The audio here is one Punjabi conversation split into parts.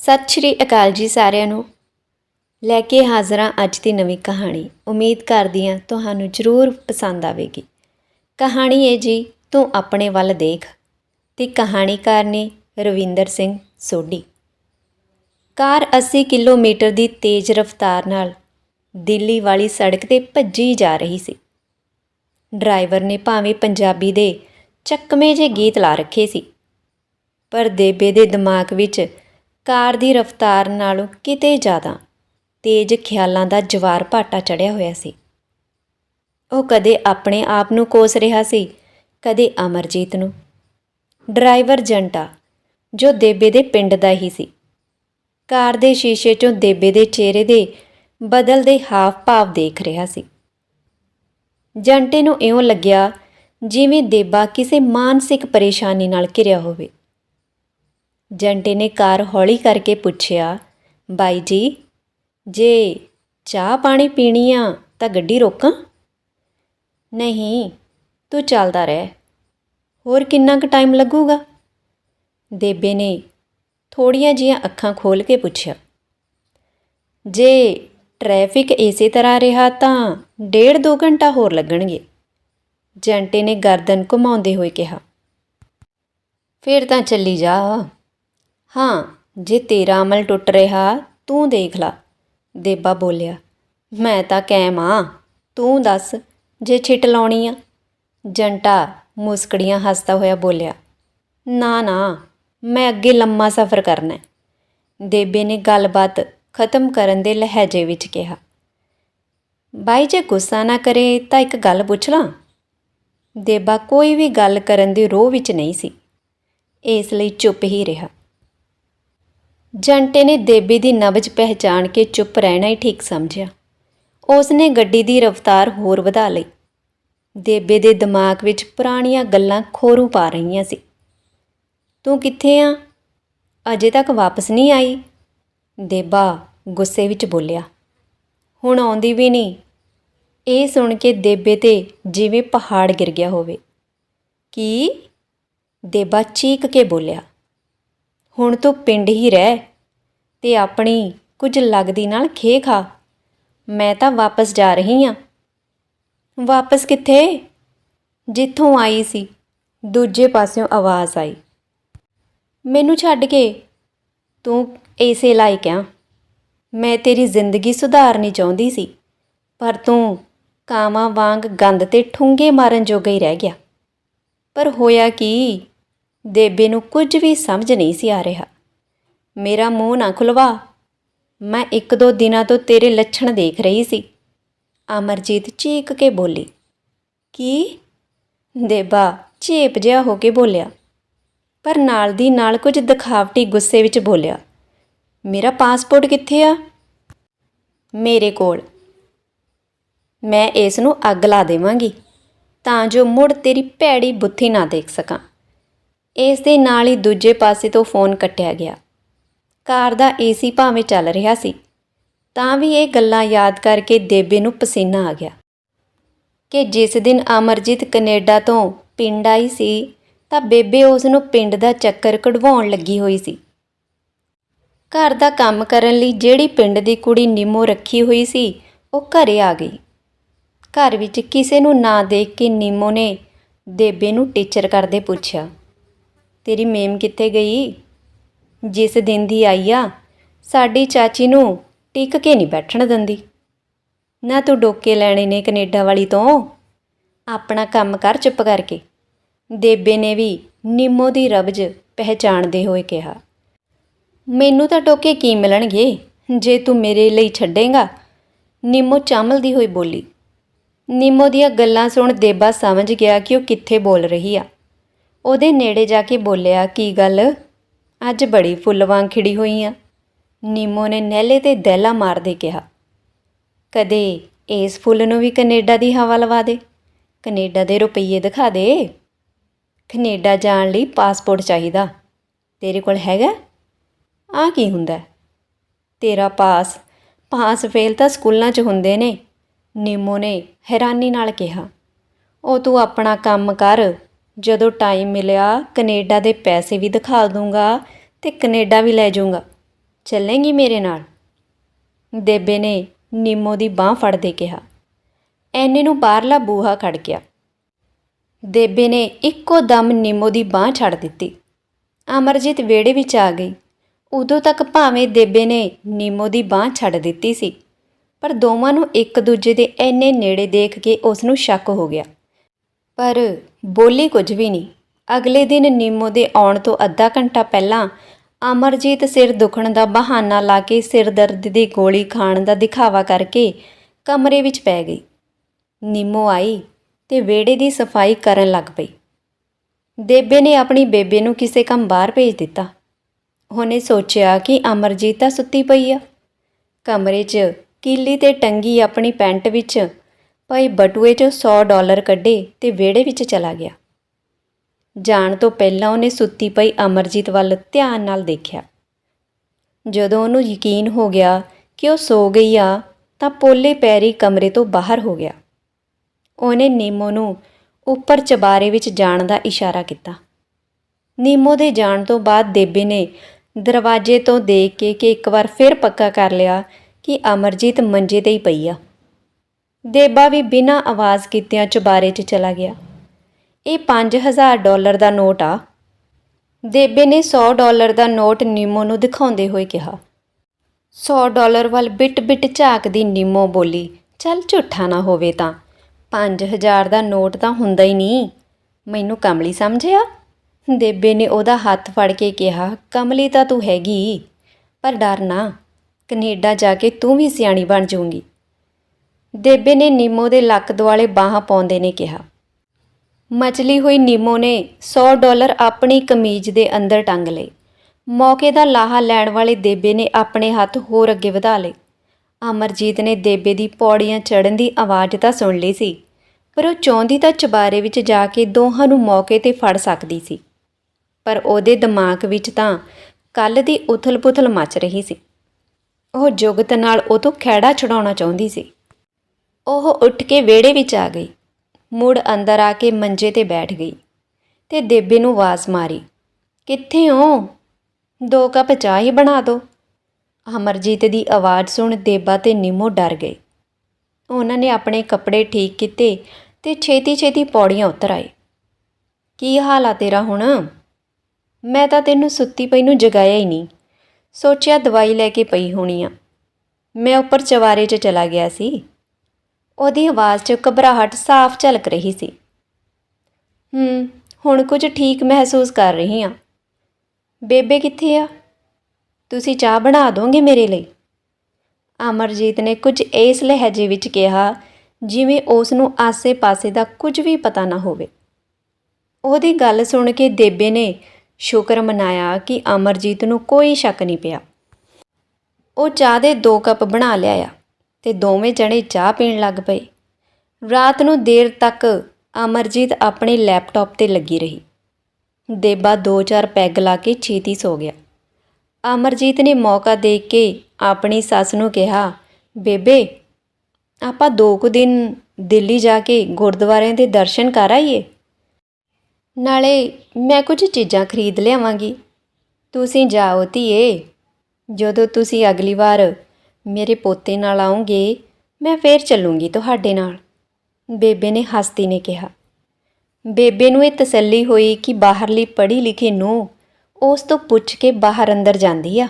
ਸਤਿ ਸ਼੍ਰੀ ਅਕਾਲ ਜੀ ਸਾਰਿਆਂ ਨੂੰ। ਲੈ ਕੇ ਹਾਜ਼ਰਾਂ ਅੱਜ ਦੀ ਨਵੀਂ ਕਹਾਣੀ। ਉਮੀਦ ਕਰਦੀ ਹਾਂ ਤੁਹਾਨੂੰ ਜ਼ਰੂਰ ਪਸੰਦ ਆਵੇਗੀ। ਕਹਾਣੀ ਹੈ ਜੀ, ਤੂੰ ਆਪਣੇ ਵੱਲ ਦੇਖ। ਤੇ ਕਹਾਣੀਕਾਰ ਨੇ ਰਵਿੰਦਰ ਸਿੰਘ ਸੋਢੀ। ਕਾਰ 80 ਕਿਲੋਮੀਟਰ ਦੀ ਤੇਜ਼ ਰਫ਼ਤਾਰ ਨਾਲ ਦਿੱਲੀ ਵਾਲੀ ਸੜਕ ਤੇ ਭੱਜੀ ਜਾ ਰਹੀ ਸੀ। ਡਰਾਈਵਰ ਨੇ ਭਾਵੇਂ ਪੰਜਾਬੀ ਦੇ ਚੱਕਵੇਂ ਜਿਹੇ ਗੀਤ ਲਾ ਰੱਖੇ ਸੀ, ਪਰ ਦੇਬੇ ਦੇ ਦਿਮਾਗ ਵਿੱਚ ਕਾਰ ਦੀ ਰਫ਼ਤਾਰ ਨਾਲੋਂ ਕਿਤੇ ਜ਼ਿਆਦਾ ਤੇਜ਼ ਖਿਆਲਾਂ ਦਾ ਜਵਾਰ ਭਾਟਾ ਚੜਿਆ ਹੋਇਆ ਸੀ। ਉਹ ਕਦੇ ਆਪਣੇ ਆਪ ਨੂੰ ਕੋਸ ਰਿਹਾ ਸੀ, ਕਦੇ ਅਮਰਜੀਤ ਨੂੰ। ਡਰਾਈਵਰ ਜੰਟਾ, ਜੋ ਦੇਬੇ ਦੇ ਪਿੰਡ ਦਾ ਹੀ ਸੀ। ਕਾਰ ਦੇ ਸ਼ੀਸ਼ੇ 'ਚੋਂ ਦੇਬੇ ਦੇ ਚਿਹਰੇ ਦੇ ਬਦਲਦੇ ਹਾਵ ਭਾਵ ਦੇਖ ਰਿਹਾ ਸੀ। ਜੰਟੇ ਨੂੰ ਇਉਂ ਲੱਗਿਆ ਜਿਵੇਂ ਦੇਬਾ ਕਿਸੇ ਮਾਨਸਿਕ ਪਰੇਸ਼ਾਨੀ ਨਾਲ ਘਿਰਿਆ ਹੋਵੇ। ਜੰਟੇ ਨੇ ਕਾਰ ਹੌਲੀ ਕਰਕੇ ਪੁੱਛਿਆ, ਬਾਈ ਜੀ, ਜੇ ਚਾਹ ਪਾਣੀ ਪੀਣੀ ਆ ਤਾਂ ਗੱਡੀ ਰੋਕਾਂ? ਨਹੀਂ, ਤੂੰ ਚੱਲਦਾ ਰਹਿ। ਹੋਰ ਕਿੰਨਾ ਕੁ ਟਾਈਮ ਲੱਗੂਗਾ? ਦੇਬੇ ਨੇ ਥੋੜੀਆਂ ਜੀਆਂ ਅੱਖਾਂ ਖੋਲ ਕੇ ਪੁੱਛਿਆ, ਜੇ ਟ੍ਰੈਫਿਕ ਇਸੇ ਤਰ੍ਹਾਂ ਰਿਹਾ ਤਾਂ ਡੇਢ ਦੋ ਘੰਟਾ ਹੋਰ ਲੱਗਣਗੇ, ਜੰਟੇ ਨੇ ਗਰਦਨ ਘੁਮਾਉਂਦੇ ਹੋਏ ਕਿਹਾ। ਫਿਰ ਤਾਂ ਚੱਲੀ ਜਾ। ਹਾਂ, ਜੇ ਤੇਰਾ ਅਮਲ ਟੁੱਟ ਰਿਹਾ, ਤੂੰ ਦੇਖ ਲਾ। ਦੇਬਾ ਬੋਲਿਆ, ਮੈਂ ਤਾਂ ਕੈਮ ਆ। ਤੂੰ ਦੱਸ, ਜੇ ਛਿੱਟ ਲਾਉਣੀ ਆ? ਜੰਟਾ ਮੁਸਕੜੀਆਂ ਹੱਸਦਾ ਹੋਇਆ ਬੋਲਿਆ, ਨਾ ਨਾ, ਮੈਂ ਅੱਗੇ ਲੰਮਾ ਸਫ਼ਰ ਕਰਨਾ ਦੇਬੇ ਨੇ ਗੱਲਬਾਤ ਖਤਮ ਕਰਨ ਦੇ ਲਹਿਜੇ ਵਿੱਚ ਕਿਹਾ, ਬਾਈ ਜੇ ਗੁੱਸਾ ਨਾ ਕਰੇ ਤਾਂ ਇੱਕ ਗੱਲ ਪੁੱਛ ਲਾਂ। ਦੇਬਾ ਕੋਈ ਵੀ ਗੱਲ ਕਰਨ ਦੀ ਰੋਹ ਵਿੱਚ ਨਹੀਂ ਸੀ। ਇਸ ਲਈ ਚੁੱਪ ਹੀ ਰਿਹਾ। ਜੰਟੇ ਨੇ ਦੇਬੇ ਦੀ ਨਬਜ ਪਹਿਚਾਣ ਕੇ ਚੁੱਪ ਰਹਿਣਾ ਹੀ ਠੀਕ ਸਮਝਿਆ। ਉਸ ਨੇ ਗੱਡੀ ਦੀ ਰਫ਼ਤਾਰ ਹੋਰ ਵਧਾ ਲਈ। ਦੇਬੇ ਦੇ ਦਿਮਾਗ ਵਿੱਚ ਪੁਰਾਣੀਆਂ ਗੱਲਾਂ ਖੋਰੂ ਪਾ ਰਹੀਆਂ ਸੀ। ਤੂੰ ਕਿੱਥੇ ਆ? ਅਜੇ ਤੱਕ ਵਾਪਸ ਨਹੀਂ ਆਈ? ਦੇਬਾ ਗੁੱਸੇ ਵਿੱਚ ਬੋਲਿਆ। ਹੁਣ ਆਉਂਦੀ ਵੀ ਨਹੀਂ। ਇਹ ਸੁਣ ਕੇ ਦੇਬੇ ਤੇ ਜਿਵੇਂ ਪਹਾੜ ਗਿਰ ਗਿਆ ਹੋਵੇ। ਕੀ? ਦੇਬਾ ਚੀਕ ਕੇ ਬੋਲਿਆ। ਹੁਣ ਤੂੰ ਪਿੰਡ ਹੀ ਰਹਿ ਤੇ ਆਪਣੀ ਕੁਝ ਲੱਗਦੀ ਨਾਲ ਖੇ ਖਾ। ਮੈਂ ਤਾਂ ਵਾਪਸ ਜਾ ਰਹੀ ਹਾਂ ਵਾਪਸ ਕਿੱਥੇ? ਜਿੱਥੋਂ ਆਈ ਸੀ, ਦੂਜੇ ਪਾਸਿਓਂ ਆਵਾਜ਼ ਆਈ। ਮੈਨੂੰ ਛੱਡ ਕੇ ਤੂੰ ਏਸੇ ਲਾਇਕ ਆ। ਮੈਂ ਤੇਰੀ ਜ਼ਿੰਦਗੀ ਸੁਧਾਰਨੀ ਚਾਹੁੰਦੀ ਸੀ, ਪਰ ਤੂੰ ਕਾਵਾਂ ਵਾਂਗ ਗੰਦ ਤੇ ਠੁੰਗੇ ਮਾਰਨ ਜੋਗਾ ਹੀ ਰਹਿ ਗਿਆ। ਪਰ ਹੋਇਆ ਕੀ? ਦੇਬੇ ਨੂੰ ਕੁਝ ਵੀ ਸਮਝ ਨਹੀਂ ਸੀ ਆ ਰਿਹਾ। ਮੇਰਾ ਮੂੰਹ ਨਾ ਖੁਲਵਾ। ਮੈਂ ਇੱਕ ਦੋ ਦਿਨਾਂ ਤੋਂ ਤੇਰੇ ਲੱਛਣ ਦੇਖ ਰਹੀ ਸੀ। ਅਮਰਜੀਤ ਚੀਕ ਕੇ ਬੋਲੀ, ਕੀ? ਦੇਬਾ ਚੇਪ ਜਿਹਾ ਹੋ ਕੇ ਬੋਲਿਆ, ਪਰ ਨਾਲ ਦੀ ਨਾਲ ਕੁਝ ਦਿਖਾਵਟੀ ਗੁੱਸੇ ਵਿੱਚ ਬੋਲਿਆ, ਮੇਰਾ ਪਾਸਪੋਰਟ ਕਿੱਥੇ ਆ? ਮੇਰੇ ਕੋਲ। ਮੈਂ ਇਸ ਨੂੰ ਅੱਗ ਲਾ ਦੇਵਾਂਗੀ, ਤਾਂ ਜੋ ਮੁੜ ਤੇਰੀ ਭੈੜੀ ਬੁੱਥੀ ਨਾ ਦੇਖ ਸਕਾਂ। ਇਸ ਦੇ ਨਾਲ ਹੀ ਦੂਜੇ ਪਾਸੇ ਤੋਂ ਫੋਨ ਕੱਟਿਆ ਗਿਆ। ਕਾਰ ਦਾ ਏਸੀ ਭਾਵੇਂ ਚੱਲ ਰਿਹਾ ਸੀ, ਤਾਂ ਵੀ ਇਹ ਗੱਲਾਂ ਯਾਦ ਕਰਕੇ ਦੇਬੇ ਨੂੰ ਪਸੀਨਾ ਆ ਗਿਆ ਕਿ ਜਿਸ ਦਿਨ ਅਮਰਜੀਤ ਕੈਨੇਡਾ ਤੋਂ ਪਿੰਡ ਆਈ ਸੀ, ਤਾਂ ਬੇਬੇ ਉਸ ਨੂੰ ਪਿੰਡ ਦਾ ਚੱਕਰ ਕਢਵਾਉਣ ਲੱਗੀ ਹੋਈ ਸੀ। ਘਰ ਦਾ ਕੰਮ ਕਰਨ ਲਈ ਜਿਹੜੀ ਪਿੰਡ ਦੀ ਕੁੜੀ ਨਿੰਮੋ ਰੱਖੀ ਹੋਈ ਸੀ, ਉਹ ਘਰੇ ਆ ਗਈ। ਘਰ ਵਿੱਚ ਕਿਸੇ ਨੂੰ ਨਾ ਦੇਖ ਕੇ ਨਿੰਮੋ ਨੇ ਦੇਬੇ ਨੂੰ ਟੀਚਰ ਕਰਦੇ ਪੁੱਛਿਆ। ਤੇਰੀ ਮੇਮ ਕਿੱਥੇ ਗਈ? ਜਿਸ ਦਿਨ ਦੀ ਆਈ ਆ, ਸਾਡੀ ਚਾਚੀ ਨੂੰ ਟਿਕ ਕੇ ਨਹੀਂ ਬੈਠਣ ਦਿੰਦੀ। ਨਾ ਤੂੰ ਡੋਕੇ ਲੈਣੇ ਨੇ ਕੈਨੇਡਾ ਵਾਲੀ ਤੋਂ। ਆਪਣਾ ਕੰਮ ਕਰ ਚੁੱਪ ਕਰਕੇ। ਦੇਬੇ ਨੇ ਵੀ ਨਿੰਮੋ ਦੀ ਰਬਜ ਪਹਿਚਾਣਦੇ ਹੋਏ ਕਿਹਾ, ਮੈਨੂੰ ਤਾਂ ਟੋਕੇ ਕੀ ਮਿਲਣਗੇ? ਜੇ ਤੂੰ ਮੇਰੇ ਲਈ ਛੱਡੇਗਾ? ਨਿੰਮੋ ਚਾਮਲਦੀ ਹੋਈ ਬੋਲੀ, ਨਿੰਮੋ ਦੀਆਂ ਗੱਲਾਂ ਸੁਣ ਦੇਬਾ ਸਮਝ ਗਿਆ ਕਿ ਉਹ ਕਿੱਥੇ ਬੋਲ ਰਹੀ ਆ। ਉਹਦੇ ਨੇੜੇ ਜਾ ਕੇ ਬੋਲਿਆ, ਕੀ ਗੱਲ? ਅੱਜ ਬੜੀ ਫੁੱਲ ਵਾਂਗ ਖਿੜੀ ਹੋਈ ਆ। ਨਿੰਮੋ ਨੇ ਨਹਿਲੇ ਤੇ ਦਹਿਲਾ ਮਾਰਦੇ ਕਿਹਾ, ਕਦੇ ਇਸ ਫੁੱਲ ਨੂੰ ਵੀ ਕੈਨੇਡਾ ਦੀ ਹਵਾ ਲਵਾ ਦੇ? ਕੈਨੇਡਾ ਦੇ ਰੁਪਈਏ ਦਿਖਾ ਦੇ। ਕੈਨੇਡਾ ਜਾਣ ਲਈ ਪਾਸਪੋਰਟ ਚਾਹੀਦਾ। ਤੇਰੇ ਕੋਲ ਹੈਗਾ? ਆ ਕੀ ਹੁੰਦਾ ਤੇਰਾ ਪਾਸ ਪਾਸ ਫੇਲ ਤਾਂ ਸਕੂਲਾਂ 'ਚ ਹੁੰਦੇ ਨੇ। ਨਿੰਮੋ ਨੇ ਹੈਰਾਨੀ ਨਾਲ ਕਿਹਾ, ਉਹ ਤੂੰ ਆਪਣਾ ਕੰਮ ਕਰ ਜਦੋਂ ਟਾਈਮ ਮਿਲਿਆ, ਕਨੇਡਾ ਦੇ ਪੈਸੇ ਵੀ ਦਿਖਾ ਦੂੰਗਾ ਤੇ ਕਨੇਡਾ ਵੀ ਲੈ ਜਾਊਂਗਾ। ਚੱਲੇਂਗੀ ਮੇਰੇ ਨਾਲ? ਦੇਬੇ ਨੇ ਨਿੰਮੋ ਦੀ ਬਾਹ ਫੜਦੇ ਕਿਹਾ। ਐਨੇ ਨੂੰ ਬਾਹਰਲਾ ਬੂਹਾ ਖੜ ਗਿਆ। ਦੇਬੇ ਨੇ ਇੱਕੋ ਦਮ ਨਿੰਮੋ ਦੀ ਬਾਹ ਛੱਡ ਦਿੱਤੀ। ਅਮਰਜੀਤ ਵਿਹੜੇ ਵਿੱਚ ਆ ਗਈ। ਉਦੋਂ ਤੱਕ ਭਾਵੇਂ ਦੇਬੇ ਨੇ ਨਿੰਮੋ ਦੀ ਬਾਹ ਛੱਡ ਦਿੱਤੀ ਸੀ, ਪਰ ਦੋਵਾਂ ਨੂੰ ਇੱਕ ਦੂਜੇ ਦੇ ਐਨੇ ਨੇੜੇ ਦੇਖ ਕੇ ਉਸ ਨੂੰ ਸ਼ੱਕ ਹੋ ਗਿਆ। ਪਰ ਬੋਲੀ ਕੁਝ ਵੀ ਨਹੀਂ। ਅਗਲੇ ਦਿਨ ਨਿੰਮੋ ਦੇ ਆਉਣ ਤੋਂ ਅੱਧਾ ਘੰਟਾ ਪਹਿਲਾਂ ਅਮਰਜੀਤ ਸਿਰ ਦੁਖਣ ਦਾ ਬਹਾਨਾ ਲਾ ਕੇ ਸਿਰ ਦਰਦ ਦੀ ਗੋਲੀ ਖਾਣ ਦਾ ਦਿਖਾਵਾ ਕਰਕੇ ਕਮਰੇ ਵਿੱਚ ਪੈ ਗਈ। ਨਿੰਮੋ ਆਈ ਤੇ ਵਿਹੜੇ ਦੀ ਸਫ਼ਾਈ ਕਰਨ ਲੱਗ ਪਈ। ਦੇਬੇ ਨੇ ਆਪਣੀ ਬੇਬੇ ਨੂੰ ਕਿਸੇ ਕੰਮ ਬਾਹਰ ਭੇਜ ਦਿੱਤਾ। ਉਹਨੇ ਸੋਚਿਆ ਕਿ ਅਮਰਜੀਤ ਤਾਂ ਸੁੱਤੀ ਪਈ ਆ। ਕਮਰੇ 'ਚ ਕੀਲੀ ਤੇ ਟੰਗੀ ਆਪਣੀ ਪੈਂਟ ਵਿੱਚ ਭਾਈ ਬਟੂਏ 'ਚੋਂ 100 ਡਾਲਰ ਕੱਢੇ ਤੇ ਵਿਹੜੇ ਵਿੱਚ ਚਲਾ ਗਿਆ। ਜਾਣ ਤੋਂ ਪਹਿਲਾਂ ਉਹਨੇ ਸੁੱਤੀ ਪਈ ਅਮਰਜੀਤ ਵੱਲ ਧਿਆਨ ਨਾਲ ਦੇਖਿਆ। ਜਦੋਂ ਉਹਨੂੰ ਯਕੀਨ ਹੋ ਗਿਆ ਕਿ ਉਹ ਸੋ ਗਈ ਆ, ਤਾਂ ਪੋਲੇ ਪੈਰੀ ਕਮਰੇ ਤੋਂ ਬਾਹਰ ਹੋ ਗਿਆ। ਉਹਨੇ ਨੀਮੋ ਨੂੰ ਉੱਪਰ ਚਬਾਰੇ ਵਿੱਚ ਜਾਣ ਦਾ ਇਸ਼ਾਰਾ ਕੀਤਾ। ਨੀਮੋ ਦੇ ਜਾਣ ਤੋਂ ਬਾਅਦ ਦੇਬੇ ਨੇ ਦਰਵਾਜ਼ੇ ਤੋਂ ਦੇਖ ਕੇ ਕਿ ਇੱਕ ਵਾਰ ਫਿਰ ਪੱਕਾ ਕਰ ਲਿਆ ਕਿ ਅਮਰਜੀਤ ਮੰਜੇ ਤੇ ਹੀ ਪਈ ਆ। ਦੇਬਾ ਵੀ ਬਿਨਾਂ ਆਵਾਜ਼ ਕੀਤਿਆਂ ਚੁਬਾਰੇ 'ਚ ਚਲਾ ਗਿਆ। ਇਹ 5000 ਡਾਲਰ ਦਾ ਨੋਟ ਆ। ਦੇਬੇ ਨੇ 100 ਡਾਲਰ ਦਾ ਨੋਟ ਨੀਮੋ ਨੂੰ ਦਿਖਾਉਂਦੇ ਹੋਏ ਕਿਹਾ। 100 ਡਾਲਰ ਵੱਲ ਬਿਟ-ਬਿਟ ਝਾਕਦੀ ਨੀਮੋ ਬੋਲੀ, ਚੱਲ ਝੂਠਾ ਨਾ ਹੋਵੇ ਤਾਂ। 5000 ਦਾ ਨੋਟ ਤਾਂ ਹੁੰਦਾ ਹੀ ਨਹੀਂ। ਮੈਨੂੰ ਕਮਲੀ ਸਮਝਿਆ? ਦੇਬੇ ਨੇ ਉਹਦਾ ਹੱਥ ਫੜ ਕੇ ਕਿਹਾ, ਕਮਲੀ ਤਾਂ ਤੂੰ ਹੈਗੀ, ਪਰ ਡਰ ਨਾ। ਕੈਨੇਡਾ ਜਾ ਕੇ ਤੂੰ ਵੀ ਸਿਆਣੀ ਬਣ ਜਾਊਂਗੀ। ਦੇਬੇ ਨੇ ਨੀਮੋ ਦੇ ਲੱਕ ਦੁਆਲੇ ਬਾਹਾਂ ਪਾਉਂਦੇ ਨੇ ਕਿਹਾ। ਮਚਲੀ ਹੋਈ ਨੀਮੋ ਨੇ 100 ਡਾਲਰ ਆਪਣੀ ਕਮੀਜ਼ ਦੇ ਅੰਦਰ ਟੰਗ ਲਏ। ਮੌਕੇ ਦਾ ਲਾਹਾ ਲੈਣ ਵਾਲੇ ਦੇਬੇ ਨੇ ਆਪਣੇ ਹੱਥ ਹੋਰ ਅੱਗੇ ਵਧਾ ਲਏ। ਅਮਰਜੀਤ ਨੇ ਦੇਬੇ ਦੀ ਪੌੜੀਆਂ ਚੜ੍ਹਨ ਦੀ ਆਵਾਜ਼ ਤਾਂ ਸੁਣ ਲਈ ਸੀ, ਪਰ ਉਹ ਚਾਹੁੰਦੀ ਤਾਂ ਚਬਾਰੇ ਵਿੱਚ ਜਾ ਕੇ ਦੋਹਾਂ ਨੂੰ ਮੌਕੇ ਤੇ ਫੜ ਸਕਦੀ ਸੀ। ਪਰ ਉਹਦੇ ਦਿਮਾਗ ਵਿੱਚ ਤਾਂ ਕੱਲ ਦੀ ਉਥਲ-ਪੁਥਲ ਮਚ ਰਹੀ ਸੀ। ਉਹ ਜੁਗਤ ਨਾਲ ਉਹ ਤੋਂ ਖਹਿੜਾ ਛਡਾਉਣਾ ਚਾਹੁੰਦੀ ਸੀ। ਉਹ ਉੱਠ ਕੇ ਵਿਹੜੇ ਵਿੱਚ ਆ ਗਈ। ਮੁੜ ਅੰਦਰ ਆ ਕੇ ਮੰਜੇ ਤੇ ਬੈਠ ਗਈ ਤੇ ਦੇਬੇ ਨੂੰ ਆਵਾਜ਼ ਮਾਰੀ, ਕਿੱਥੇ ਹੋ? ਦੋ ਕੱਪ ਚਾਹ ਹੀ ਬਣਾ ਦਿਓ ਅਮਰਜੀਤ ਦੀ ਆਵਾਜ਼ ਸੁਣ ਦੇਬਾ ਤੇ ਨਿੰਮੋ ਡਰ ਗਏ। ਉਹਨਾਂ ਨੇ ਆਪਣੇ ਕੱਪੜੇ ਠੀਕ ਕੀਤੇ ਤੇ ਛੇਤੀ-ਛੇਤੀ ਪੌੜੀਆਂ ਉਤਰ ਆਏ। ਕੀ ਹਾਲ ਆ ਤੇਰਾ ਹੁਣ? ਮੈਂ ਤਾਂ ਤੈਨੂੰ ਸੁੱਤੀ ਪਈ ਨੂੰ ਜਗਾਇਆ ਹੀ ਨਹੀਂ। ਸੋਚਿਆ ਦਵਾਈ ਲੈ ਕੇ ਪਈ ਹੋਣੀ ਆ। ਮੈਂ ਉੱਪਰ ਚਵਾਰੇ 'ਚ ਚਲਾ ਗਿਆ ਸੀ। ਉਹਦੀ ਆਵਾਜ਼ 'ਚ ਘਬਰਾਹਟ ਸਾਫ਼ ਝਲਕ ਰਹੀ ਸੀ। ਹੂੰ, ਹੁਣ ਕੁਝ ਠੀਕ ਮਹਿਸੂਸ ਕਰ ਰਹੀ ਹਾਂ ਬੇਬੇ ਕਿੱਥੇ ਆ? ਤੁਸੀਂ ਚਾਹ ਬਣਾ ਦੋਗੇ ਮੇਰੇ ਲਈ? ਅਮਰਜੀਤ ਨੇ ਕੁਝ ਇਸ ਲਹਿਜੇ ਵਿੱਚ ਕਿਹਾ, ਜਿਵੇਂ ਉਸ ਨੂੰ ਆਸੇ-ਪਾਸੇ ਦਾ ਕੁਝ ਵੀ ਪਤਾ ਨਾ ਹੋਵੇ। ਉਹਦੀ ਗੱਲ ਸੁਣ ਕੇ ਦੇਬੇ ਨੇ ਸ਼ੁਕਰ ਮਨਾਇਆ ਕਿ ਅਮਰਜੀਤ ਨੂੰ ਕੋਈ ਸ਼ੱਕ ਨਹੀਂ ਪਿਆ। ਉਹ ਚਾਹ ਦੇ ਦੋ ਕੱਪ ਬਣਾ ਲਿਆਇਆ। ਤੇ ਦੋਵੇਂ ਜਣੇ ਚਾਹ ਪੀਣ ਲੱਗ ਪਏ। ਰਾਤ ਨੂੰ ਦੇਰ ਤੱਕ ਅਮਰਜੀਤ ਆਪਣੇ ਲੈਪਟਾਪ ਤੇ ਲੱਗੀ ਰਹੀ। ਦੇਬਾ ਦੋ ਚਾਰ ਪੈਗ ਲਾ ਕੇ ਛੇਤੀ ਸੋ ਗਿਆ। ਅਮਰਜੀਤ ਨੇ ਮੌਕਾ ਦੇਖ ਕੇ ਆਪਣੀ ਸੱਸ ਨੂੰ ਕਿਹਾ, ਬੇਬੇ, ਆਪਾਂ ਦੋ ਕੁ ਦਿਨ ਦਿੱਲੀ ਜਾ ਕੇ ਗੁਰਦੁਆਰਿਆਂ ਦੇ ਦਰਸ਼ਨ ਕਰ ਆਈਏ? ਨਾਲੇ ਮੈਂ ਕੁਝ ਚੀਜ਼ਾਂ ਖਰੀਦ ਲਿਆਵਾਂਗੀ। ਤੁਸੀਂ ਜਾਓ ਧੀਏ। ਜਦੋਂ ਤੁਸੀਂ ਅਗਲੀ ਵਾਰ ਮੇਰੇ ਪੋਤੇ ਨਾਲ ਆਉਂਗੇ, ਮੈਂ ਫੇਰ ਚੱਲੂੰਗੀ ਤੁਹਾਡੇ ਨਾਲ। ਬੇਬੇ ਨੇ ਹੱਸਦੀ ਨੇ ਕਿਹਾ। ਬੇਬੇ ਨੂੰ ਇਹ ਤਸੱਲੀ ਹੋਈ ਕਿ ਬਾਹਰਲੀ ਪੜ੍ਹੀ ਲਿਖੀ ਨੂੰ ਉਸ ਤੋਂ ਪੁੱਛ ਕੇ ਬਾਹਰ ਅੰਦਰ ਜਾਂਦੀ ਆ।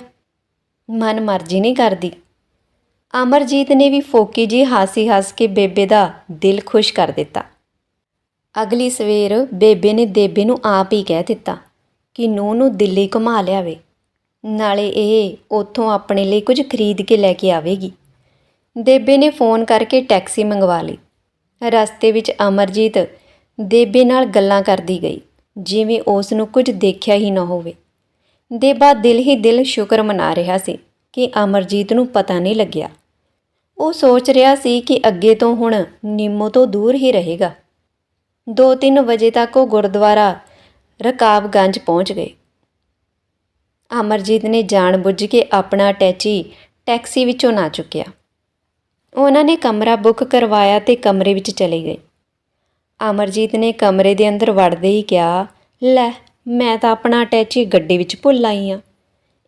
ਮਨ ਮਰਜ਼ੀ ਨਹੀਂ ਕਰਦੀ। ਅਮਰਜੀਤ ਨੇ ਵੀ ਫੋਕੀ ਜੀ ਹਾਸੀ ਹੱਸ ਕੇ ਬੇਬੇ ਦਾ ਦਿਲ ਖੁਸ਼ ਕਰ ਦਿੱਤਾ। ਅਗਲੀ ਸਵੇਰ ਬੇਬੇ ਨੇ ਦੇਬੇ ਨੂੰ ਆਪ ਹੀ ਕਹਿ ਦਿੱਤਾ ਕਿ ਨੂੰਹ ਨੂੰ ਦਿੱਲੀ ਘੁਮਾ ਲਿਆਵੇ। ਨਾਲੇ ਇਹ ਉੱਥੋਂ ਆਪਣੇ ਲਈ ਕੁਝ ਖਰੀਦ ਕੇ ਲੈ ਕੇ ਆਵੇਗੀ। ਦੇਬੇ ਨੇ ਫੋਨ ਕਰਕੇ ਟੈਕਸੀ ਮੰਗਵਾ ਲਈ। ਰਸਤੇ ਵਿੱਚ ਅਮਰਜੀਤ ਦੇਬੇ ਨਾਲ ਗੱਲਾਂ ਕਰਦੀ ਗਈ, ਜਿਵੇਂ ਉਸ ਨੂੰ ਕੁਝ ਦੇਖਿਆ ਹੀ ਨਾ ਹੋਵੇ। ਦੇਬਾ ਦਿਲ ਹੀ ਦਿਲ ਸ਼ੁਕਰ ਮਨਾ ਰਿਹਾ ਸੀ ਕਿ ਅਮਰਜੀਤ ਨੂੰ ਪਤਾ ਨਹੀਂ ਲੱਗਿਆ। ਉਹ ਸੋਚ ਰਿਹਾ ਸੀ ਕਿ ਅੱਗੇ ਤੋਂ ਹੁਣ ਨਿੰਮੋ ਤੋਂ ਦੂਰ ਹੀ ਰਹੇਗਾ। 2-3 ਵਜੇ ਤੱਕ ਉਹ ਗੁਰਦੁਆਰਾ ਰਕਾਬਗੰਜ ਪਹੁੰਚ ਗਏ। ਅਮਰਜੀਤ ਨੇ ਜਾਣਬੁੱਝ ਕੇ ਆਪਣਾ ਅਟੈਚੀ ਟੈਕਸੀ ਵਿੱਚੋਂ ਨਾ ਚੁੱਕਿਆ। ਉਹਨਾਂ ਨੇ ਕਮਰਾ ਬੁੱਕ ਕਰਵਾਇਆ ਤੇ ਕਮਰੇ ਵਿੱਚ ਚਲੇ ਗਏ। ਅਮਰਜੀਤ ਨੇ ਕਮਰੇ ਦੇ ਅੰਦਰ ਵੜਦੇ ਹੀ ਕਿਹਾ, ਲੈ, ਮੈਂ ਤਾਂ ਆਪਣਾ ਅਟੈਚੀ ਗੱਡੀ ਵਿੱਚ ਭੁੱਲ ਆਈ ਆ।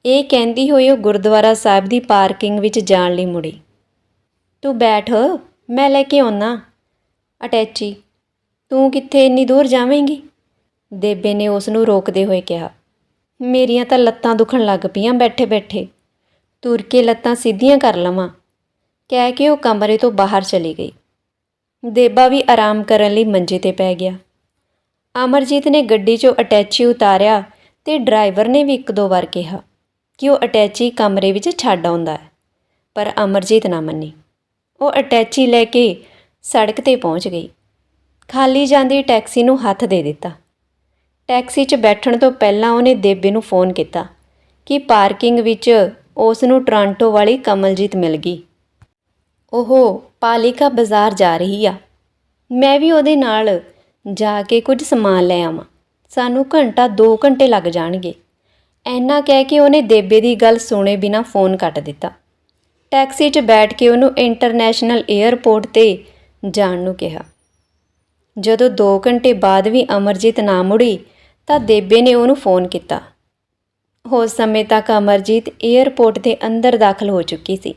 ਇਹ ਕਹਿੰਦੀ ਹੋਈ ਉਹ ਗੁਰਦੁਆਰਾ ਸਾਹਿਬ ਦੀ ਪਾਰਕਿੰਗ ਵਿੱਚ ਜਾਣ ਲਈ ਮੁੜੀ। ਤੂੰ ਬੈਠ, ਮੈਂ ਲੈ ਕੇ ਆਉਣਾ ਅਟੈਚੀ ਤੂੰ ਕਿੱਥੇ ਇੰਨੀ ਦੂਰ ਜਾਵੇਂਗੀ? ਦੇਬੇ ਨੇ ਉਸ ਨੂੰ ਰੋਕਦੇ ਹੋਏ ਕਿਹਾ। ਮੇਰੀਆਂ ਤਾਂ ਲੱਤਾਂ ਦੁਖਣ ਲੱਗ ਪਈਆਂ ਬੈਠੇ ਬੈਠੇ। ਤੁਰ ਕੇ ਲੱਤਾਂ ਸਿੱਧੀਆਂ ਕਰ ਲਵਾਂ। ਕਹਿ ਕੇ ਉਹ ਕਮਰੇ ਤੋਂ ਬਾਹਰ ਚਲੀ ਗਈ। ਦੇਬਾ ਵੀ ਆਰਾਮ ਕਰਨ ਲਈ ਮੰਜੇ ਤੇ ਪੈ ਗਿਆ। ਅਮਰਜੀਤ ਨੇ ਗੱਡੀ 'ਚੋਂ ਅਟੈਚੀ ਉਤਾਰਿਆ ਤੇ ਡਰਾਈਵਰ ਨੇ ਵੀ ਇੱਕ ਦੋ ਵਾਰ ਕਿਹਾ ਕਿ ਉਹ ਅਟੈਚੀ ਕਮਰੇ ਵਿੱਚ ਛੱਡ ਆਉਂਦਾ ਹੈ, ਪਰ ਅਮਰਜੀਤ ਨਾ ਮੰਨੀ। ਉਹ ਅਟੈਚੀ ਲੈ ਕੇ ਸੜਕ ਤੇ ਪਹੁੰਚ ਗਈ। ਖਾਲੀ ਜਾਂਦੀ ਟੈਕਸੀ ਨੂੰ ਹੱਥ ਦੇ ਦਿੱਤਾ। ਟੈਕਸੀ 'ਚ ਬੈਠਣ ਤੋਂ ਪਹਿਲਾਂ ਉਹਨੇ ਦੇਬੇ ਨੂੰ ਫੋਨ ਕੀਤਾ ਕਿ ਪਾਰਕਿੰਗ ਵਿੱਚ ਉਸ ਨੂੰ ਟੋਰਾਂਟੋ ਵਾਲੀ ਕਮਲਜੀਤ ਮਿਲ ਗਈ। ਉਹ ਪਾਲਿਕਾ ਬਾਜ਼ਾਰ ਜਾ ਰਹੀ ਆ। ਮੈਂ ਵੀ ਉਹਦੇ ਨਾਲ ਜਾ ਕੇ ਕੁਝ ਸਮਾਨ ਲੈ ਆਵਾਂ। ਸਾਨੂੰ ਘੰਟਾ 2 ਘੰਟੇ ਲੱਗ ਜਾਣਗੇ। ਐਨਾ ਕਹਿ ਕੇ ਉਹਨੇ ਦੇਬੇ ਦੀ ਗੱਲ ਸੁਣੇ ਬਿਨਾ ਫੋਨ ਕੱਟ ਦਿੱਤਾ। ਟੈਕਸੀ 'ਚ ਬੈਠ ਕੇ ਉਹਨੂੰ ਇੰਟਰਨੈਸ਼ਨਲ 에ਅਰਪੋਰਟ ਤੇ ਜਾਣ ਨੂੰ ਕਿਹਾ। ਜਦੋਂ 2 ਘੰਟੇ ਬਾਅਦ ਵੀ ਅਮਰਜੀਤ ਨਾ ਮੁੜੀ ਤਾਂ ਦੇਬੇ ਨੇ ਉਹਨੂੰ ਫੋਨ ਕੀਤਾ। ਉਸ ਸਮੇਂ ਤੱਕ ਅਮਰਜੀਤ 에ਅਰਪੋਰਟ ਦੇ ਅੰਦਰ ਦਾਖਲ ਹੋ ਚੁੱਕੀ ਸੀ।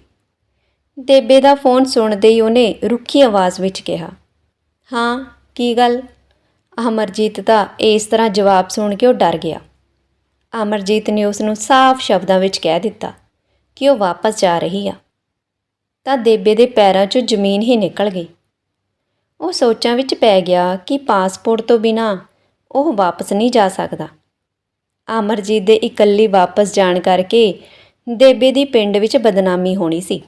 ਦੇਬੇ ਦਾ ਫੋਨ ਸੁਣਦੇ ਹੀ ਉਹਨੇ ਰੁੱਖੀ ਆਵਾਜ਼ ਵਿੱਚ ਕਿਹਾ, ਹਾਂ, ਕੀ ਗੱਲ? ਅਮਰਜੀਤ ਦਾ ਇਸ ਤਰ੍ਹਾਂ ਜਵਾਬ ਸੁਣ ਕੇ ਉਹ ਡਰ ਗਿਆ। ਅਮਰਜੀਤ ਨੇ ਉਸ ਨੂੰ ਸਾਫ਼ ਸ਼ਬਦਾਂ ਵਿੱਚ ਕਹਿ ਦਿੱਤਾ ਕਿ ਉਹ ਵਾਪਸ ਜਾ ਰਹੀ ਆ। ਤਾਂ ਦੇਬੇ ਦੇ ਪੈਰਾਂ 'ਚੋਂ ਜ਼ਮੀਨ ਹੀ ਨਿਕਲ ਗਈ। ਉਹ ਸੋਚਾਂ ਵਿੱਚ ਪੈ ਗਿਆ ਕਿ ਪਾਸਪੋਰਟ ਤੋਂ ਬਿਨਾ ਉਹ ਵਾਪਸ ਨਹੀਂ ਜਾ ਸਕਦਾ। ਅਮਰਜੀਤ ਦੇ ਇਕੱਲੀ ਵਾਪਸ ਜਾਣ ਕਰਕੇ ਦੇਬੇ ਦੀ ਪਿੰਡ ਵਿੱਚ ਬਦਨਾਮੀ ਹੋਣੀ ਸੀ।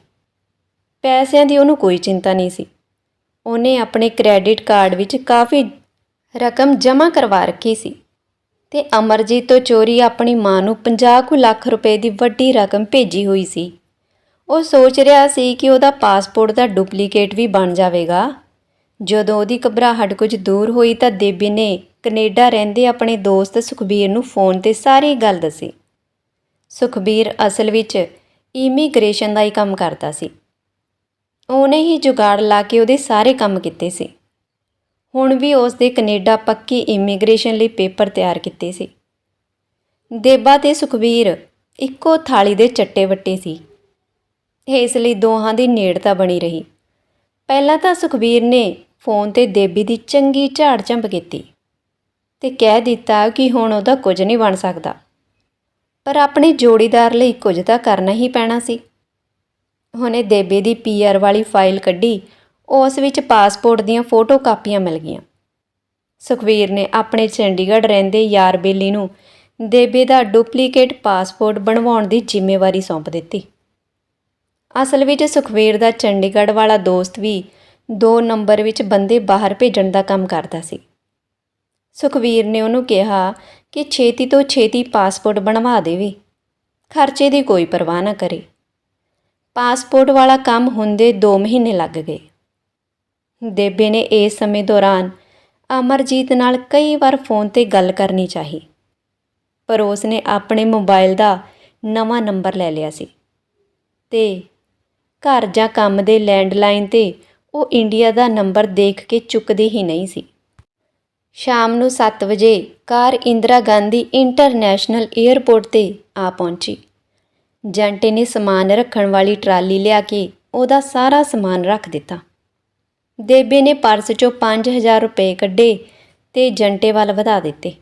ਪੈਸਿਆਂ ਦੀ ਉਹਨੂੰ ਕੋਈ ਚਿੰਤਾ ਨਹੀਂ ਸੀ। ਉਹਨੇ ਆਪਣੇ ਕ੍ਰੈਡਿਟ ਕਾਰਡ ਵਿੱਚ ਕਾਫੀ ਰਕਮ ਜਮ੍ਹਾਂ ਕਰਵਾ ਰੱਖੀ ਸੀ ਤੇ ਅਮਰਜੀਤ ਤੋਂ ਚੋਰੀ ਆਪਣੀ ਮਾਂ ਨੂੰ 50 ਕੁ ਲੱਖ ਰੁਪਏ ਦੀ ਵੱਡੀ ਰਕਮ ਭੇਜੀ ਹੋਈ ਸੀ। ਉਹ ਸੋਚ ਰਿਹਾ ਸੀ ਕਿ ਉਹਦਾ ਪਾਸਪੋਰਟ ਦਾ ਡੁਪਲੀਕੇਟ ਵੀ ਬਣ ਜਾਵੇਗਾ। ਜਦੋਂ ਉਹਦੀ ਘਬਰਾਹਟ ਕੁਝ ਦੂਰ ਹੋਈ ਤਾਂ ਦੇਬੀ ਨੇ ਕੈਨੇਡਾ ਰਹਿੰਦੇ ਆਪਣੇ ਦੋਸਤ ਸੁਖਬੀਰ ਨੂੰ ਫੋਨ ਤੇ ਸਾਰੀ ਗੱਲ ਦੱਸੀ। ਸੁਖਬੀਰ ਅਸਲ ਵਿੱਚ ਇਮੀਗ੍ਰੇਸ਼ਨ ਦਾ ਹੀ ਕੰਮ ਕਰਦਾ ਸੀ। ਉਹਨੇ ਹੀ ਜੁਗਾੜ ਲਾ ਕੇ ਉਹਦੇ ਸਾਰੇ ਕੰਮ ਕੀਤੇ ਸੀ। ਹੁਣ ਵੀ ਉਸ ਦੇ ਕੈਨੇਡਾ ਪੱਕੀ ਇਮੀਗ੍ਰੇਸ਼ਨ ਲਈ ਪੇਪਰ ਤਿਆਰ ਕੀਤੇ ਸੀ। ਦੇਬਾ ਤੇ ਸੁਖਬੀਰ ਇੱਕੋ ਥਾਲੀ ਦੇ ਚੱਟੇ ਵੱਟੇ ਸੀ। ਇਸ ਲਈ ਦੋਹਾਂ ਦੀ ਨੇੜਤਾ ਬਣੀ ਰਹੀ। ਪਹਿਲਾਂ ਤਾਂ ਸੁਖਬੀਰ ਨੇ ਫੋਨ ਤੇ ਦੇਬੀ ਦੀ ਚੰਗੀ ਝਾੜ ਝੰਬ ਕੀਤੀ ਤੇ ਕਹਿ ਦਿੱਤਾ ਕਿ ਹੁਣ ਉਹਦਾ ਕੁਝ ਨਹੀਂ ਬਣ ਸਕਦਾ। ਪਰ ਆਪਣੇ ਜੋੜੀਦਾਰ ਲਈ ਕੁਝ ਤਾਂ ਕਰਨਾ ਹੀ ਪੈਣਾ ਸੀ। ਉਹਨੇ ਦੇਬੇ ਦੀ ਪੀਆਰ ਵਾਲੀ ਫਾਈਲ ਕੱਢੀ, ਉਸ ਵਿੱਚ ਪਾਸਪੋਰਟ ਦੀਆਂ ਫੋਟੋ ਕਾਪੀਆਂ ਮਿਲ ਗਈਆਂ। ਸੁਖਵੀਰ ਨੇ ਆਪਣੇ ਚੰਡੀਗੜ੍ਹ ਰਹਿੰਦੇ ਯਾਰ ਬੇਲੀ ਨੂੰ ਦੇਬੇ ਦਾ ਡੁਪਲੀਕੇਟ ਪਾਸਪੋਰਟ ਬਣਵਾਉਣ ਦੀ ਜ਼ਿੰਮੇਵਾਰੀ ਸੌਂਪ ਦਿੱਤੀ। ਅਸਲ ਵਿੱਚ ਸੁਖਵੀਰ ਦਾ ਚੰਡੀਗੜ੍ਹ ਵਾਲਾ ਦੋਸਤ ਵੀ ਦੋ ਨੰਬਰ ਵਿੱਚ ਬੰਦੇ ਬਾਹਰ ਭੇਜਣ ਦਾ ਕੰਮ ਕਰਦਾ ਸੀ। ਸੁਖਵੀਰ ਨੇ ਉਹਨੂੰ ਕਿਹਾ ਕਿ ਛੇਤੀ ਤੋਂ ਛੇਤੀ ਪਾਸਪੋਰਟ ਬਣਵਾ ਦੇਵੇ। ਖਰਚੇ ਦੀ ਕੋਈ ਪਰਵਾਹ ਨਾ ਕਰੇ। ਪਾਸਪੋਰਟ ਵਾਲਾ ਕੰਮ ਹੁੰਦੇ 2 ਮਹੀਨੇ ਲੱਗ ਗਏ। ਦੇਬੇ ਨੇ ਇਸ ਸਮੇਂ ਦੌਰਾਨ ਅਮਰਜੀਤ ਨਾਲ ਕਈ ਵਾਰ ਫੋਨ ਤੇ ਗੱਲ ਕਰਨੀ ਚਾਹੀ, ਪਰ ਉਸ ਨੇ ਆਪਣੇ ਮੋਬਾਈਲ ਦਾ ਨਵਾਂ ਨੰਬਰ ਲੈ ਲਿਆ ਸੀ ਤੇ ਘਰ ਜਾਂ ਕੰਮ ਦੇ ਲੈਂਡਲਾਈਨ ਤੇ ਉਹ ਇੰਡੀਆ ਦਾ ਨੰਬਰ ਦੇਖ ਕੇ ਚੁੱਕਦੀ ਹੀ ਨਹੀਂ ਸੀ। ਸ਼ਾਮ ਨੂੰ 7 ਵਜੇ car Indira Gandhi international airport ਤੇ ਆ ਪਹੁੰਚੀ। ਜੰਟੇ ਨੇ ਸਮਾਨ ਰੱਖਣ ਵਾਲੀ ਟਰਾਲੀ ਲਿਆ ਕੇ ਉਹਦਾ ਸਾਰਾ ਸਮਾਨ ਰੱਖ ਦਿੱਤਾ। ਦੇਬੇ ਨੇ ਪਰਸ ਚੋਂ 5000 ਰੁਪਏ ਕੱਢੇ ਤੇ ਜੰਟੇ ਵੱਲ ਵਧਾ ਦਿੱਤੇ।